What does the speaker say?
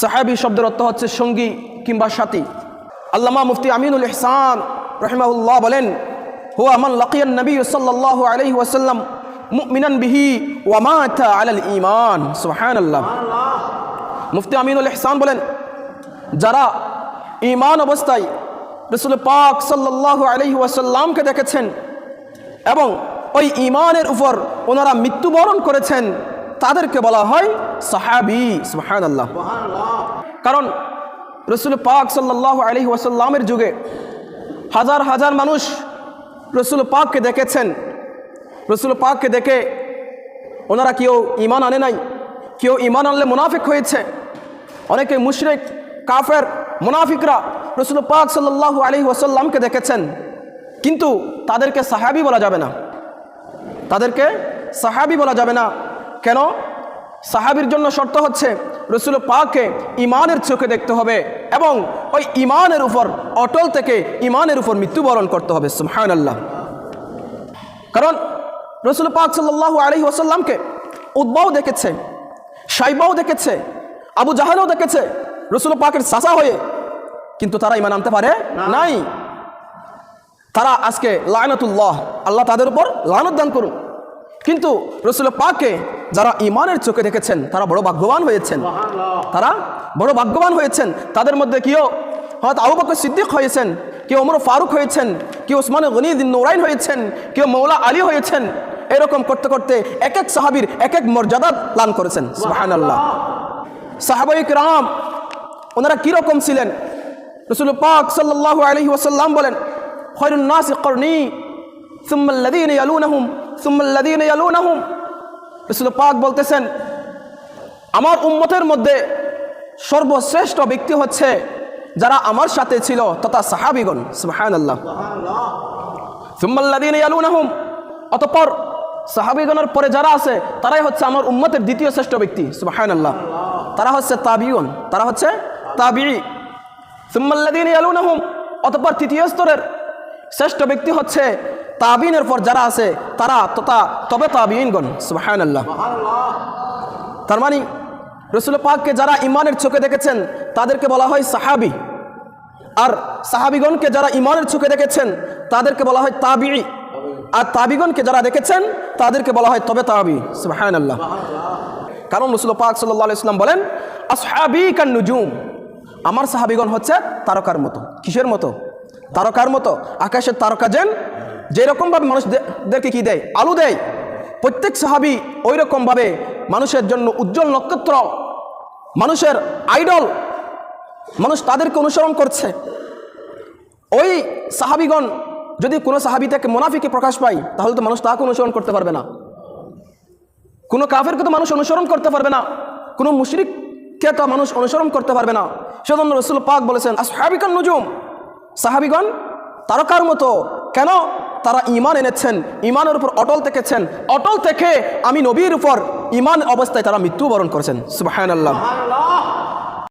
সাহাবি শব্দের অর্থ হচ্ছে সঙ্গী কিংবা সাথী। আল্লামা মুফতি আমিনুল ইহসান রহিমাহুল্লাহ বলেন হু আমান লাকিয়ান নবী সাল্লাহ আলহি ওয়াসাল্লাম মুমিনান বিহি ওয়ামাতা আলাল ইমান সুবহানাল্লাহ। মুফতি আমিনুল ইহসান বলেন, যারা ইমান অবস্থায় রসুল পাক সাল্লাহ আলহি ওয়াসাল্লামকে দেখেছেন এবং ওই ইমানের উপর ওনারা মৃত্যুবরণ করেছেন তাদেরকে বলা হয় সাহাবি সুহান আল্লাহ কারণ রসুল পাক সাল্লাহ আলহি ওয়াসাল্লামের যুগে হাজার হাজার মানুষ রসুল পাককে দেখেছেন। রসুল পাককে দেখে ওনারা কেউ ইমান আনে নাই, কেউ ইমান আনলে মুনাফিক হয়েছে। অনেকে মুশরেক, কাফের, মুনাফিকরা রসুল পাক সাল্লাহ আলহি ওয়াসাল্লামকে দেখেছেন। কিন্তু তাদেরকে সাহাবি বলা যাবে না। তাদেরকে সাহাবি বলা যাবে না। কেন? সাহাবির জন্য শর্ত হচ্ছে রসুল পাককে ইমানের চোখে দেখতে হবে এবং ওই ইমানের উপর অটল থেকে ইমানের উপর মৃত্যুবরণ করতে হবে সুহান আল্লাহ কারণ রসুল পাক সাল্লাহ আলহি ওসাল্লামকে উদ্বাও দেখেছে সাইবাও দেখেছে আবু জাহানও দেখেছে রসুল পাকের সাসা হয়ে। কিন্তু তারা ইমান আনতে পারে নাই। তারা আজকে লায়নাতুল্লাহ আল্লাহ তাদের উপর লায়নত দান করুন। কিন্তু রসুল পাককে যারা ইমানের চোখে দেখেছেন তারা বড় ভাগ্যবান হয়েছেন। তারা বড় ভাগ্যবান হয়েছেন। তাদের মধ্যে কেউ হয়তো আবু বকর সিদ্দিক হয়েছেন কেউ ওমর ফারুক হয়েছেন কেউ ওসমান গনিদিন নৌরাইন হয়েছেন কেউ মৌলা আলী হয়েছেন এরকম করতে করতে এক এক সাহাবির এক এক মর্যাদা লান করেছেন। সুবাহান আল্লাহ সাহাবাইক রাম ওনারা কীরকম ছিলেন? রসুল পাক সাল্লাহ আলহি ওসাল্লাম বলেন খয়রুন নাস করনি সুম্মাল্লাদিন ইয়ালুনাহুম। পাক বলতেছেন, আমার উম্মতের মধ্যে সর্বশ্রেষ্ঠ ব্যক্তি হচ্ছে যারা আমার সাথে ছিল তথা সাহাবিগণ। সুবাহান আল্লাহ অতপর সাহাবিগণের পরে যারা আছে, তারাই হচ্ছে আমার উম্মতের দ্বিতীয় শ্রেষ্ঠ ব্যক্তি। সুবাহান আল্লাহ তারা হচ্ছে তাবিউন, তারা হচ্ছে তাবি সুম্মাল্লাদিন অতপর তৃতীয় স্তরের শ্রেষ্ঠ ব্যক্তি হচ্ছে তাবিনের পর যারা আছে, তারা তথা তবে তাবিনগণ সুবাহান আল্লাহ তার মানে রসুল পাককে যারা ইমানের চোখে দেখেছেন, তাদেরকে বলা হয় সাহাবি। আর সাহাবিগণকে যারা ইমানের চোখে দেখেছেন, তাদেরকে বলা হয় তাবি আর তাবিগণকে যারা দেখেছেন, তাদেরকে বলা হয় তবে তাবি সুবাহান আল্লাহ কারণ রসুল পাক সাল্লাহ ইসলাম বলেন, আসহাবি কান নুজুম। আমার সাহাবিগণ হচ্ছে তারকার মতো। কিসের মতো? তারকার মতো। আকাশের তারকা যেন যেরকমভাবে মানুষদেরকে কি দেয়? আলু দেয়। প্রত্যেক সাহাবি ওই রকমভাবে মানুষের জন্য উজ্জ্বল নক্ষত্র, মানুষের আইডল মানুষ তাদেরকে অনুসরণ করছে। ওই সাহাবিগণ যদি কোনো সাহাবি থেকে মোনাফিকে প্রকাশ পায়, তাহলে তো মানুষ তাকে অনুসরণ করতে পারবে না। কোনো কাফেরকে তো মানুষ অনুসরণ করতে পারবে না। কোনো মুশরিককে তো মানুষ অনুসরণ করতে পারবে না। সেজন্য রসুল পাক বলেছেন সাহাবিকান নজুম। সাহাবিগণ তারকার মতো, কেন? তারা ইমান এনেছেন ইমানের উপর অটল থেকেছেন। অটল থেকে আমি নবীর উপর ইমান অবস্থায় তারা মৃত্যুবরণ করেছেন। সুবাহ আল্লাহ